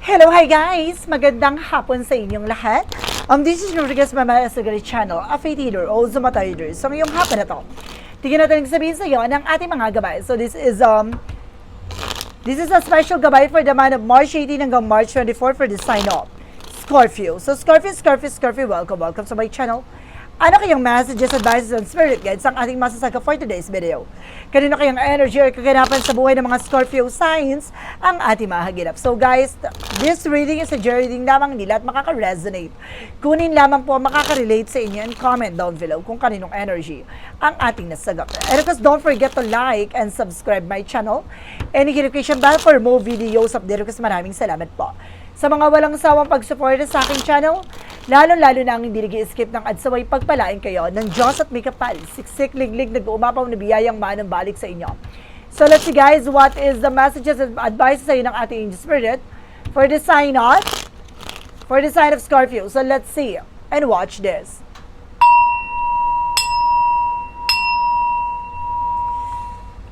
Hello, hi guys! Magandang hapon sa inyong lahat. Um, this is Rodriguez Mama Asagari Channel, a faith healer o Zumata healer. So ngayong hapon na to, tingnan natin sabihin sa iyo ng ating mga gabay. So this is um This is a special gabay for the month of March 18 hanggang March 24 for the sign off. Scorpio. So Scorpio, Scorpio, Scorpio, welcome, welcome sa my channel. Ano kayang messages, advices, and spirit guides ang ating masasaga for today's video? Kanino kayang energy or kaganapan sa buhay ng mga Scorpio signs ang ating mahagilap? So guys, this reading is a reading lamang nila at makaka-resonate. Kunin lamang po makaka-relate sa inyo and comment down below kung kaninong energy ang ating nasagap. And of course, don't forget to like and subscribe my channel and notification bell for more videos update kasi maraming salamat po. Sa mga walang sawang pagsuporta sa aking channel, lalo-lalo na ang hindi nag-skip ng adsaway pagpalain kayo ng Diyos at may kapal, siksik, liglig, nag-uumapaw na biyayang manang balik sa inyo. So let's see guys, what is the messages and advice sa iyo ng ating angel spirit for the sign of, for the sign of Scorpio. So let's see and watch this.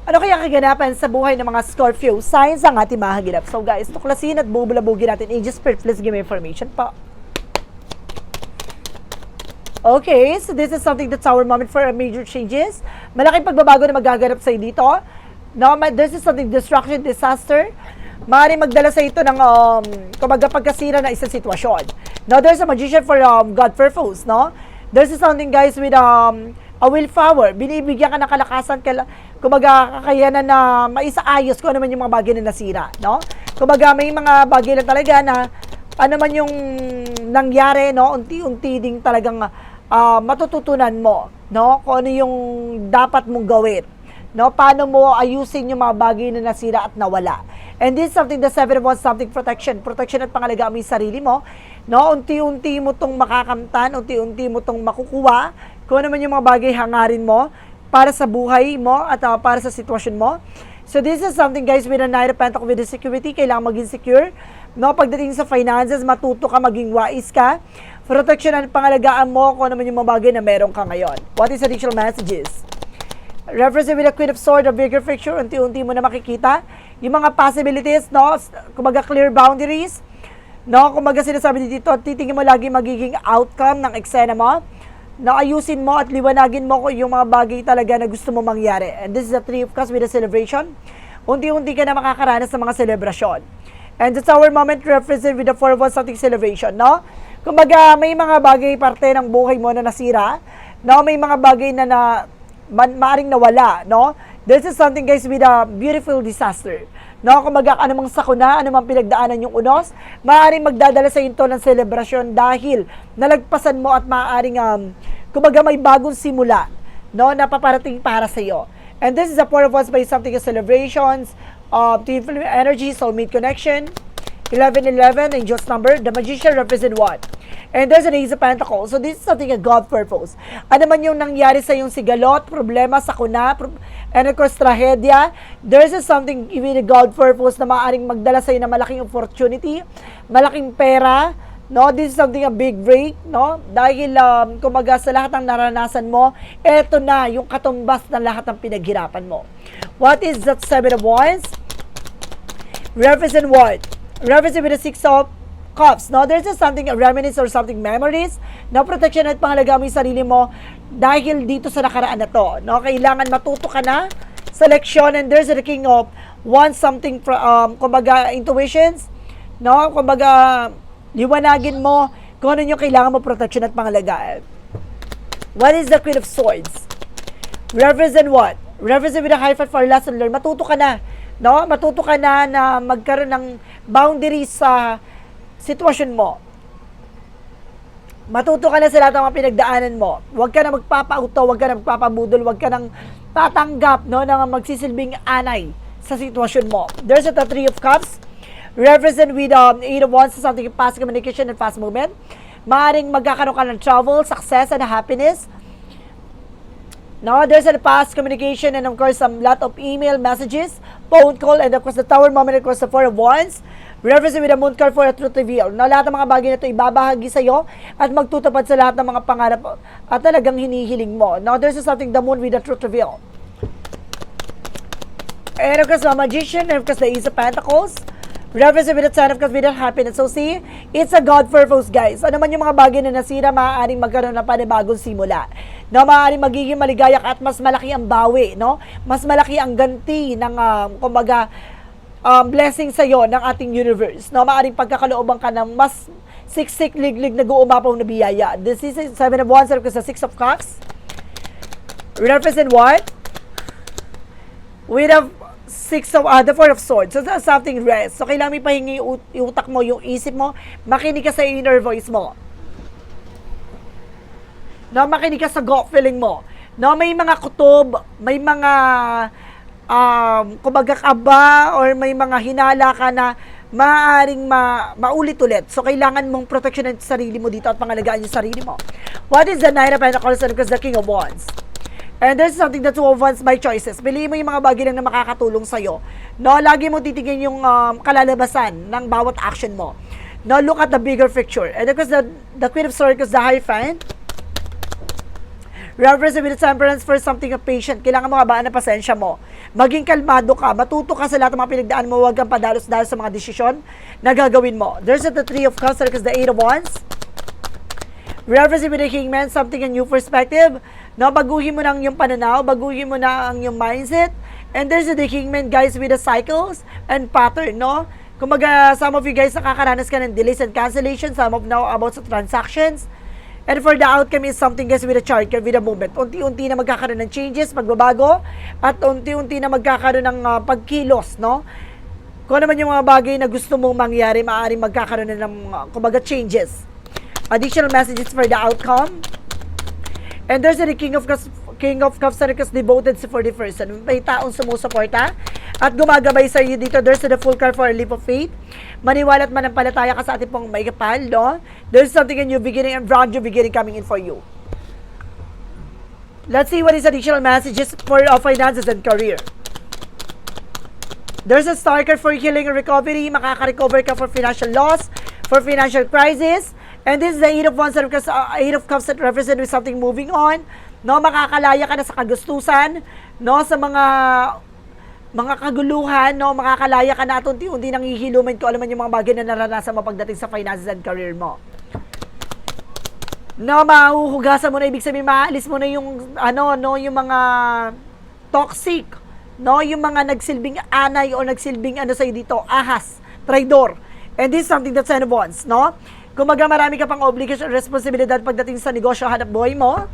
Ano kaya kaganapan sa buhay ng mga Scorpio signs ang ating mahagilap? So guys, tuklasin at bubulabugin natin. Angel Spirit, please give me information po. Okay, so this is something that's our moment for major changes. Malaking pagbabago na magaganap sa dito. No, this is something destruction, disaster. Maaaring magdala sa ito ng um, kumbaga pagkasira na isang sitwasyon. No, there's a magician for um, God purpose, no? There's something guys with um, a willpower. Binibigyan ka ng kalakasan, kala, kumbaga kakayanan na maisaayos kung ano man yung mga bagay na nasira, no? Kumbaga may mga bagay na talaga na ano man yung nangyari, no? Unti-unti ding talagang ah, matututunan mo, no? Kung ano yung dapat mong gawin. No, paano mo ayusin yung mga bagay na nasira at nawala. And this is something the seven of wands, something protection. Protection at pangalagaan mo yung sarili mo. No, unti-unti mo tong makakamtan, unti-unti mo tong makukuha. Kung ano man yung mga bagay hangarin mo para sa buhay mo at ah, para sa sitwasyon mo. So this is something guys with a Knight of Pentacles with the security, kailangan maging secure. No, pagdating sa finances, matuto ka, maging wise ka. Protection at pangalagaan mo kung ano yung mga bagay na meron ka ngayon. What is additional messages? Reference with the Queen of Swords, a bigger picture, unti-unti mo na makikita yung mga possibilities, no? Kumbaga clear boundaries, no? Kumbaga sinasabi dito, titingin mo lagi magiging outcome ng eksena mo, na ayusin mo at liwanagin mo kung yung mga bagay talaga na gusto mo mangyari. And this is the Three of Cups with a celebration. Unti-unti ka na makakaranas ng mga celebration. And it's our moment represent with the Four of something celebration, no? Kumbaga, may mga bagay parte ng buhay mo na nasira, no? May mga bagay na na man, maaring nawala, no? This is something guys with a beautiful disaster. No, kumbaga anumang sakuna, anumang pinagdaanan yung unos, maaaring magdadala sa into ng selebrasyon dahil nalagpasan mo at maaaring um, kumbaga may bagong simula, no, na paparating para sa iyo. And this is a part of what's by something as celebrations, uh, to influence energy, soulmate connection, 1111, angel's number, the magician represent what? And there's an Ace of Pentacles. So this is something a God purpose. Ano man yung nangyari sa yung sigalot, problema, sakuna, pro- and of course, trahedya, there's a something even a God purpose na maaaring magdala sa na malaking opportunity, malaking pera, no? This is something a big break, no? Dahil, um, kumaga sa lahat ng naranasan mo, eto na yung katumbas ng lahat ng pinaghirapan mo. What is that Seven of Wands? represent what? Represent with the six of cups. No, there's just something, reminiscence or something, memories. No, protection at pangalaga mo yung sarili mo dahil dito sa nakaraan na to. No, kailangan matuto ka na sa leksyon and there's the king of want something, from, um, kumbaga, intuitions. No, kumbaga, liwanagin mo kung ano yung kailangan mo protection at pangalagaan. What is the Queen of Swords? Represent what? Represent with a high five for lesson learned. Matuto ka na. No? Matuto ka na na magkaroon ng boundaries sa sitwasyon mo. Matuto ka na sa lahat ng mga pinagdaanan mo. Huwag ka na magpapauto, huwag ka na magpapabudol, huwag ka nang tatanggap no, na magsisilbing anay sa sitwasyon mo. There's a Three of Cups. Represent with um, Eight of Wands, something fast communication and fast movement. Maaring magkakaroon ka ng travel, success, and happiness. No, there's a past communication and of course some lot of email messages, phone call, and of course the tower moment, of course the four of wands. Reference with the moon card for a truth reveal. Na lahat ng mga bagay na ito ibabahagi sa iyo at magtutupad sa lahat ng mga pangarap at talagang hinihiling mo. Now there's something the moon with the truth reveal. And of course, the magician, and of course, the Ace of Pentacles. Reference with the Ten of Cups with the happiness. So see, it's a God purpose, guys. Ano man yung mga bagay na nasira, maaaring magkaroon ng panibagong simula. No, maaaring magiging maligaya at mas malaki ang bawi, no? Mas malaki ang ganti ng, um, kumbaga, um, blessing sa iyo ng ating universe. No, maaaring pagkakalooban ka ng mas siksik liglig na guumapaw na biyaya. This is seven of wands, sa six of cups. Represent what? With a six of, uh, the four of swords. So, something rest. So, kailangan may pahingi yung utak mo, yung isip mo, makinig ka sa inner voice mo. No, makinig ka sa gut feeling mo. No, may mga kutob, may mga um, kumbaga kaba or may mga hinala ka na maaaring ma maulit-ulit. So, kailangan mong proteksyonan yung sarili mo dito at pangalagaan yung sarili mo. What is the Nine of Pentacles and the King of Wands? And there's something that wands by choices. Piliin mo yung mga bagay lang na makakatulong sa'yo. No, lagi mo titignan yung um, kalalabasan ng bawat action mo. No, look at the bigger picture. And because the, the Queen of Swords is the Hierophant, represent with temperance for something of patient. Kailangan mo habaan ang pasensya mo. Maging kalmado ka. Matuto ka sa lahat ng mga pinagdaan mo. Huwag kang padalos-dalos sa mga desisyon na gagawin mo. There's the Three of Cups because the Eight of Wands. Referencing with the Kingman, something a new perspective. No, baguhin mo ang iyong pananaw, baguhin mo na ang iyong mindset. And there's the Kingman, guys, with the cycles and pattern, no? Kumaga, some of you guys nakakaranas ka ng delays and cancellations, some of now about sa transactions. And for the outcome is something guys with a chart, with a movement. Unti-unti na magkakaroon ng changes, pagbabago, at unti-unti na magkakaroon ng ah, pagkilos, no? Kung ano man yung mga bagay na gusto mong mangyari, maaaring magkakaroon na ng, uh, kumbaga, changes. Additional messages for the outcome. And there's the King of Cups, King of Cups na request devoted sa 40 person. May taong sumusuporta at gumagabay sa iyo dito. There's the full card for a leap of faith. Maniwala at manampalataya ka sa ating pong may kapal, no? There's something a new beginning and brand new beginning coming in for you. Let's see what is additional messages for our finances and career. There's a star card for healing and recovery. Makaka-recover ka for financial loss, for financial crisis. And this is the Eight of Wands, because uh, Eight of Cups that represent with something moving on. No, makakalaya ka na sa kagustusan, no, sa mga mga kaguluhan, no, makakalaya ka na at unti-unti nang hihilumin ko alam yung mga bagay na naranasan mo pagdating sa finances and career mo. No, mahuhugasan mo na ibig sabihin maalis mo na yung ano no yung mga toxic, no, yung mga nagsilbing anay o nagsilbing ano sa dito, ahas, traidor. And this is something that's of wands, no? Kumaga marami ka pang obligation at responsibilidad pagdating sa negosyo hanap buhay mo.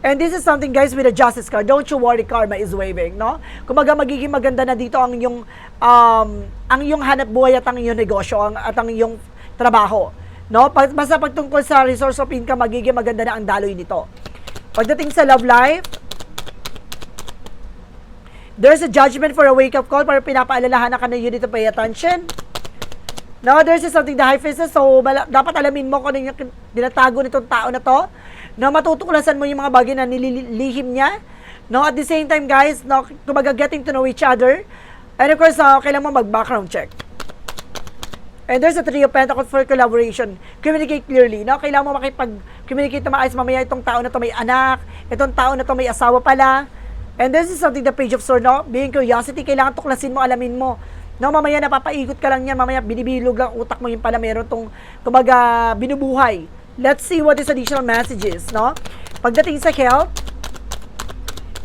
And this is something guys with a justice card. Don't you worry, karma is waving, no? Kumaga magiging maganda na dito ang yung um, ang yung hanap buhay at ang yung negosyo ang, at ang yung trabaho. No? Pag, basta pagtungkol sa resource of income, magiging maganda na ang daloy nito. Pagdating sa love life, there's a judgment for a wake-up call para pinapaalalahanan ka na you need to pay attention. No, there's something the high faces. So, dapat alamin mo kung ano yung dinatago nitong tao na to. No, matutuklasan mo yung mga bagay na nililihim niya. No, at the same time, guys, no, kumbaga getting to know each other. And of course, uh, kailangan mo mag-background check. And there's a three of pentacles for collaboration. Communicate clearly, no? Kailangan mo makipag-communicate na maayos. Mamaya itong tao na to may anak, itong tao na to may asawa pala. And this is something the page of sword, no? Being curiosity, kailangan tuklasin mo, alamin mo. No, mamaya napapaikot ka lang yan, mamaya binibilog lang utak mo yung pala meron tong, kumaga, binubuhay. Let's see what is additional messages, no? Pagdating sa health,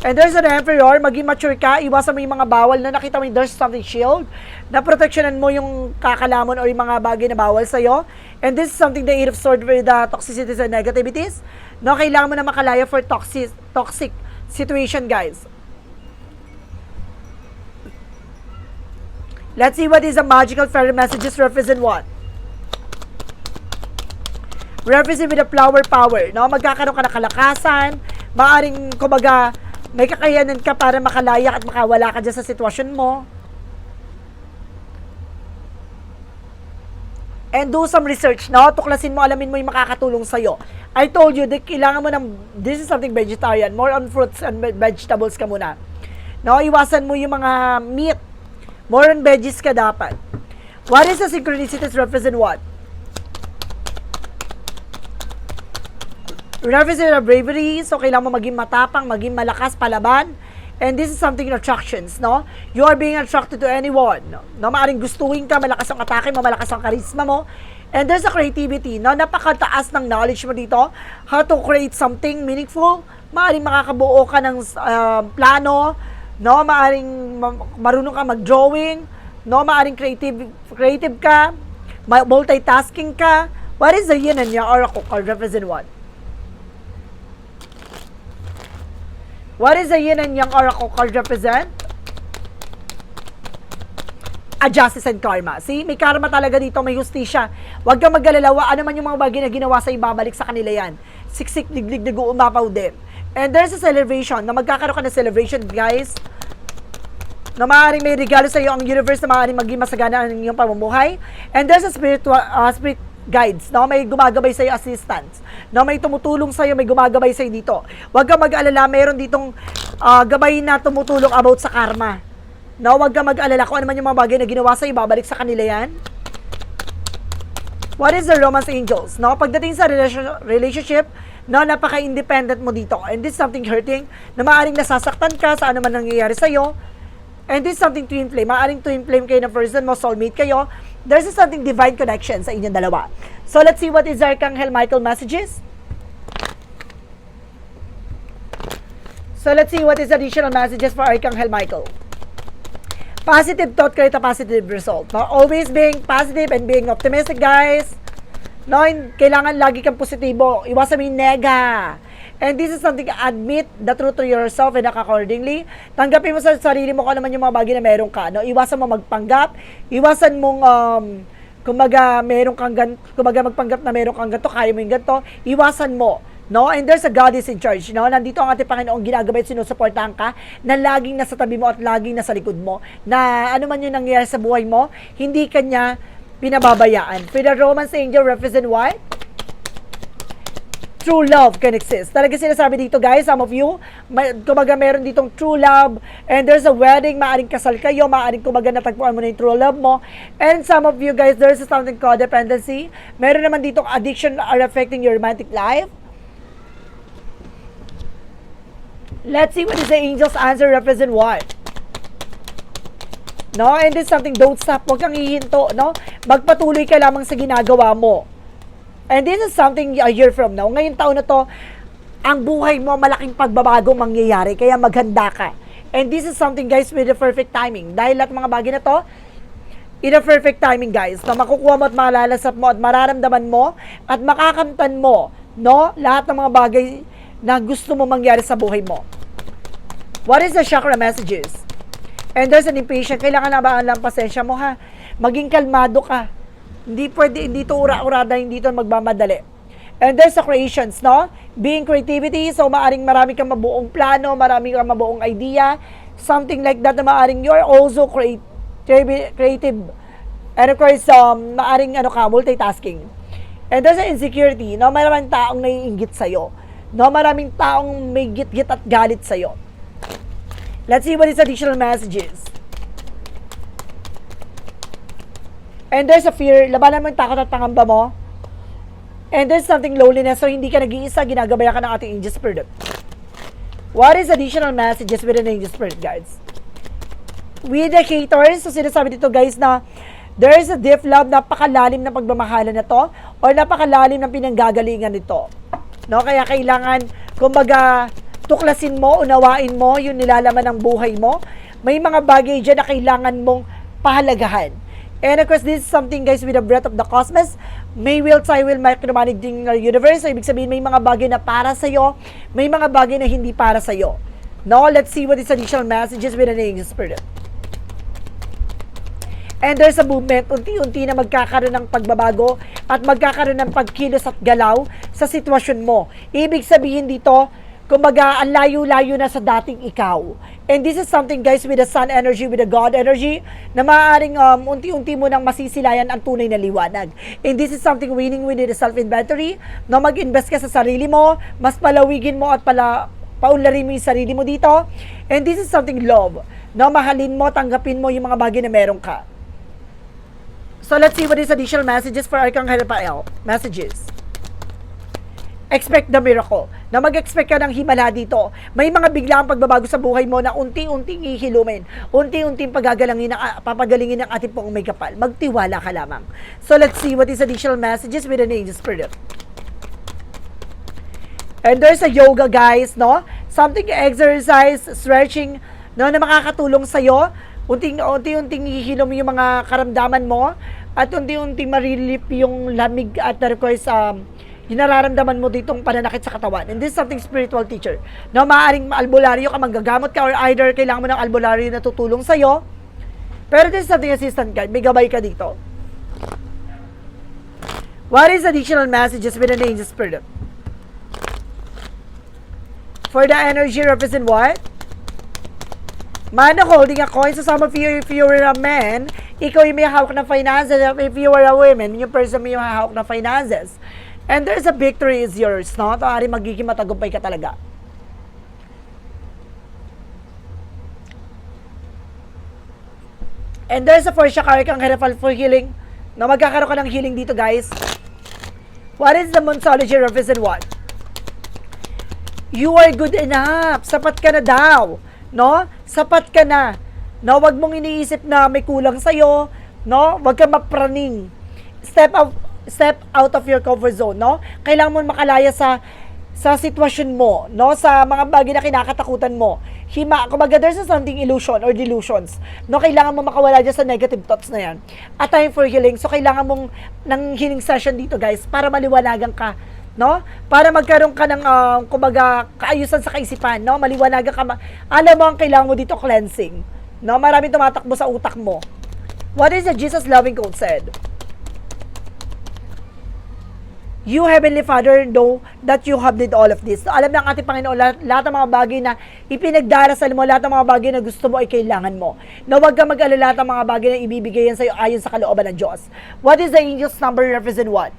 And there's an emperor, maging mature ka, iwasan mo yung mga bawal na nakita mo yung there's something shield, na proteksyonan mo yung kakalamon or yung mga bagay na bawal sa'yo. And this is something the eight of sword with the toxicities and negativities. No, kailangan mo na makalaya for toxic, toxic situation, guys. Let's see what is the magical fairy messages represent what? Represent with the flower power, no? Magkakaroon ka ng kalakasan, maaring, kumbaga, may kakayanan ka para makalaya at makawala ka dyan sa sitwasyon mo. And do some research, no? Tuklasin mo, alamin mo yung makakatulong sa'yo. I told you, that kailangan mo ng, this is something vegetarian, more on fruits and ve- vegetables ka muna. No? Iwasan mo yung mga meat. More on veggies ka dapat. What is the synchronicities represent what? Represent of bravery, so kailangan mo maging matapang, maging malakas, palaban. And this is something in attractions, no? You are being attracted to anyone, no? no? Maaring gustuhin ka, malakas ang atake mo, malakas ang karisma mo. And there's a creativity, no? Napakataas ng knowledge mo dito. How to create something meaningful. Maaring makakabuo ka ng uh, plano, no? Maaring ma- marunong ka mag-drawing, no? Maaring creative, creative ka, multitasking ka. What is the yin and yang oracle card represent what? What is the yin and yang oracle card represent? A justice and karma. See, may karma talaga dito, may justisya. Huwag kang maggalalawa, ano man yung mga bagay na ginawa sa ibabalik sa kanila yan. Siksik, liglig, dig, umapaw din. And there's a celebration, na magkakaroon ka ng celebration, guys, na maaaring may regalo sa iyo ang universe na maaaring maging masagana ang iyong pamumuhay. And there's a spiritual, uh, spirit guides, no? May gumagabay sa iyo assistants. No, may tumutulong sa iyo, may gumagabay sa iyo dito. Huwag kang mag-alala, mayroon ditong uh, gabay na tumutulong about sa karma. No, huwag kang mag-alala kung ano man yung mga bagay na ginawa sa iyo, babalik sa kanila yan. What is the romance angels? No, pagdating sa relation- relationship, no, napaka-independent mo dito. And this is something hurting na maaaring nasasaktan ka sa ano man nangyayari sa iyo. And this is something twin flame. Maaaring twin flame kayo ng person mo, soulmate kayo. There's something divine connection sa inyong dalawa. So let's see what is Archangel Michael messages. So let's see what is additional messages for Archangel Michael. Positive thought create a positive result. No? Always being positive and being optimistic, guys. No, kailangan lagi kang positibo. Iwasan mo yung nega. And this is something, admit the truth to yourself and accordingly. Tanggapin mo sa sarili mo kung ano man yung mga bagay na meron ka. No? Iwasan mo magpanggap. Iwasan mong, um, kumbaga, meron kang gan, kumbaga magpanggap na meron kang ganito, kaya mo yung ganito. Iwasan mo. No? And there's a God is in charge. No? Nandito ang ating Panginoong ginagabay at sinusuportahan ka na laging nasa tabi mo at laging nasa likod mo. Na ano man yung nangyayari sa buhay mo, hindi kanya pinababayaan. For the Romance Angel represent what? True love can exist. Talaga sinasabi dito guys, some of you, may, kumaga meron ditong true love and there's a wedding, maaring kasal kayo, maaring kumaga natagpuan mo na yung true love mo. And some of you guys, there's something called dependency. Meron naman ditong addiction are affecting your romantic life. Let's see what is the angel's answer represent what? No? And is something, don't stop. Huwag kang hihinto, no? Magpatuloy ka lamang sa ginagawa mo. And this is something a year from now. Ngayong taon na to, ang buhay mo, malaking pagbabago mangyayari. Kaya maghanda ka. And this is something, guys, with the perfect timing. Dahil lahat mga bagay na to, in a perfect timing, guys, na makukuha mo at malalasap mo at mararamdaman mo at makakamtan mo, no? Lahat ng mga bagay na gusto mo mangyari sa buhay mo. What is the chakra messages? And there's an impatient. Kailangan na ba lang pasensya mo, ha? Maging kalmado ka. Hindi pwede, hindi to ura-urada, hindi to magmamadali. And there's the creations, no? Being creativity, so maaring marami kang mabuong plano, marami kang mabuong idea, something like that na maaring you're also create, creative. And of course, um, maaring ano ka, multitasking. And there's an insecurity, no? Maraming taong naiinggit sa'yo. No? Maraming taong may git-git at galit sa'yo. Let's see what is additional messages. And there's a fear, labanan mo yung takot at pangamba mo. And there's something loneliness, so hindi ka nag-iisa, ginagabayan ka ng ating angel spirit. What is additional messages with an angel spirit, guys? With the haters, so sinasabi dito guys na there is a deep love, napakalalim na pagmamahalan na to, or napakalalim ng pinanggagalingan nito. No, kaya kailangan, kumbaga, tuklasin mo, unawain mo yung nilalaman ng buhay mo. May mga bagay dyan na kailangan mong pahalagahan. And of course, this is something guys with the breath of the cosmos. May will, I will micromanaging the universe. So, ibig sabihin, may mga bagay na para sa'yo, may mga bagay na hindi para sa'yo. No, let's see what is additional messages with an angel spirit. And there's a movement, unti-unti na magkakaroon ng pagbabago at magkakaroon ng pagkilos at galaw sa sitwasyon mo. Ibig sabihin dito, kumbaga, ang layo-layo na sa dating ikaw. And this is something, guys, with the sun energy, with the God energy, na maaaring um, unti-unti mo nang masisilayan ang tunay na liwanag. And this is something winning with the self-inventory, na mag-invest ka sa sarili mo, mas palawigin mo at pala, paunlarin mo yung sarili mo dito. And this is something love, na mahalin mo, tanggapin mo yung mga bagay na meron ka. So let's see what is additional messages for Archangel Rafael. Messages. Expect the miracle. Na mag-expect ka ng himala dito. May mga biglaang pagbabago sa buhay mo na unti-unting ihilumin. Unti-unting pagagalangin ng, ah, papagalingin ng ating pong may kapal. Magtiwala ka lamang. So let's see what is additional messages with an angel spirit. And there's a yoga, guys, no? Something exercise, stretching, no, na makakatulong sa'yo. Unting, unti-unting hihilom yung mga karamdaman mo at unti-unting marilip yung lamig at na-request um, yung nararamdaman mo ditong pananakit sa katawan. And this is something spiritual teacher. No, maaaring albularyo ka, manggagamot ka, or either kailangan mo ng albularyo na tutulong sa'yo. Pero this is something assistant guide. May gabay ka dito. What is additional messages with an angel spirit? For the energy represent what? Man holding a coin. So some of you, if you were a man, ikaw yung may hawak ng finances. If you were a woman, yung person may hawak ng finances. And there's a victory is yours, no? Tawari magiging matagumpay ka talaga. And there's a for Shakari kang Herefal for healing. Na magkakaroon ka ng healing dito, guys. What is the Monsology represent what? You are good enough. Sapat ka na daw. No? Sapat ka na. No, wag mong iniisip na may kulang sa'yo. No? Wag ka mapraning. Step out, step out of your comfort zone, no? Kailangan mo makalaya sa sa sitwasyon mo, no? Sa mga bagay na kinakatakutan mo. Hima, kumbaga there's something illusion or delusions. No, kailangan mo makawala dyan sa negative thoughts na yan. At time for healing. So, kailangan mong ng healing session dito, guys, para maliwanagan ka no? Para magkaroon ka ng, uh, kumbaga, kaayusan sa kaisipan, no? Maliwanagan ka. Ma- Alam mo ang kailangan mo dito cleansing, no? Maraming tumatakbo sa utak mo. What is the Jesus loving quote said? You, Heavenly Father, know that you have need all of this. So, alam ng ating Panginoon, lahat, lahat ng mga bagay na ipinagdarasal mo, lahat ng mga bagay na gusto mo ay kailangan mo. Na huwag ka mag-alala lahat ng mga bagay na ibibigay yan sa'yo ayon sa kalooban ng Diyos. What is the angel's number represent what?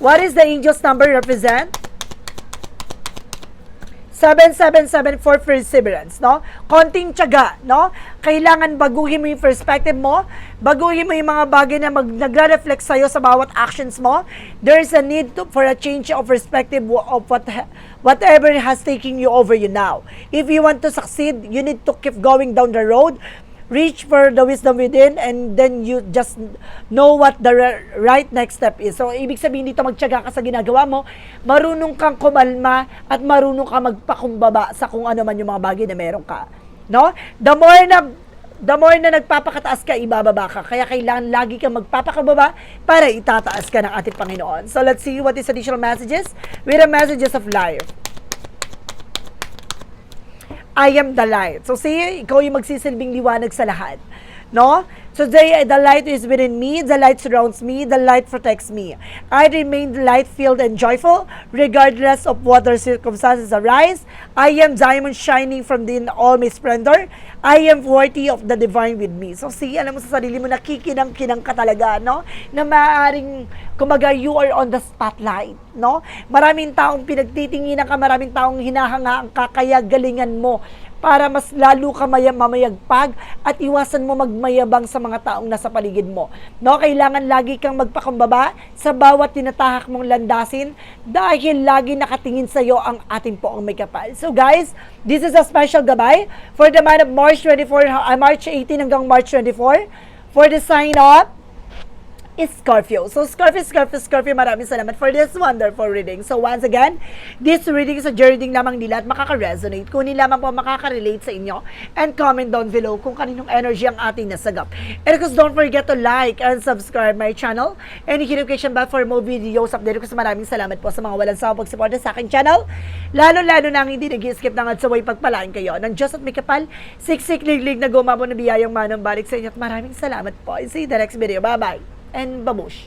What is the angel's number represent? 7774 for perseverance, no? Konting tiyaga, no? Kailangan baguhin mo yung perspective mo, baguhin mo yung mga bagay na mag, nagre-reflect sa'yo sa bawat actions mo. There's a need to, for a change of perspective of what whatever has taken you over you now. If you want to succeed, you need to keep going down the road, reach for the wisdom within and then you just know what the right next step is. So, ibig sabihin dito, magtyaga ka sa ginagawa mo, marunong kang kumalma at marunong ka magpakumbaba sa kung ano man yung mga bagay na meron ka. No? The more na the more na nagpapakataas ka, ibababa ka. Kaya kailangan lagi kang magpapakababa para itataas ka ng ating Panginoon. So, let's see what is additional messages with the messages of life. I am the light. So, say, ikaw yung magsisilbing liwanag sa lahat. No? So, they, the light is within me, the light surrounds me, the light protects me. I remain light-filled and joyful, regardless of what the circumstances arise. I am diamond shining from the all my splendor. I am worthy of the divine with me. So, see, alam mo sa sarili mo, nakikinang-kinang ka talaga, no? Na maaaring, kumaga, you are on the spotlight, no? Maraming taong pinagtitinginan ka, maraming taong hinahangaan ka, kaya galingan mo para mas lalo ka maya, mamayagpag at iwasan mo magmayabang sa mga taong nasa paligid mo. No, kailangan lagi kang magpakumbaba sa bawat tinatahak mong landasin dahil lagi nakatingin sa iyo ang ating poong may kapal. So guys, this is a special gabay for the month of March 24, uh, March 18 hanggang March 24 for the sign up Scorpio. So, Scorpio, Scorpio, Scorpio, maraming salamat for this wonderful reading. So, once again, this reading is a journey lamang nila at makaka-resonate. Kunin lamang po makaka-relate sa inyo and comment down below kung kaninong energy ang ating nasagap. And of course, don't forget to like and subscribe my channel and hit notification bell for more videos update ko sa maraming salamat po sa mga walang sawang pagsuporta sa aking channel. Lalo-lalo na ang hindi nag-skip ng adsaway pagpalaan kayo ng Diyos at may kapal, siksik liglig na gumamo na biyayang manang balik sa inyo at maraming salamat po. See you the next video. Bye-bye and babush.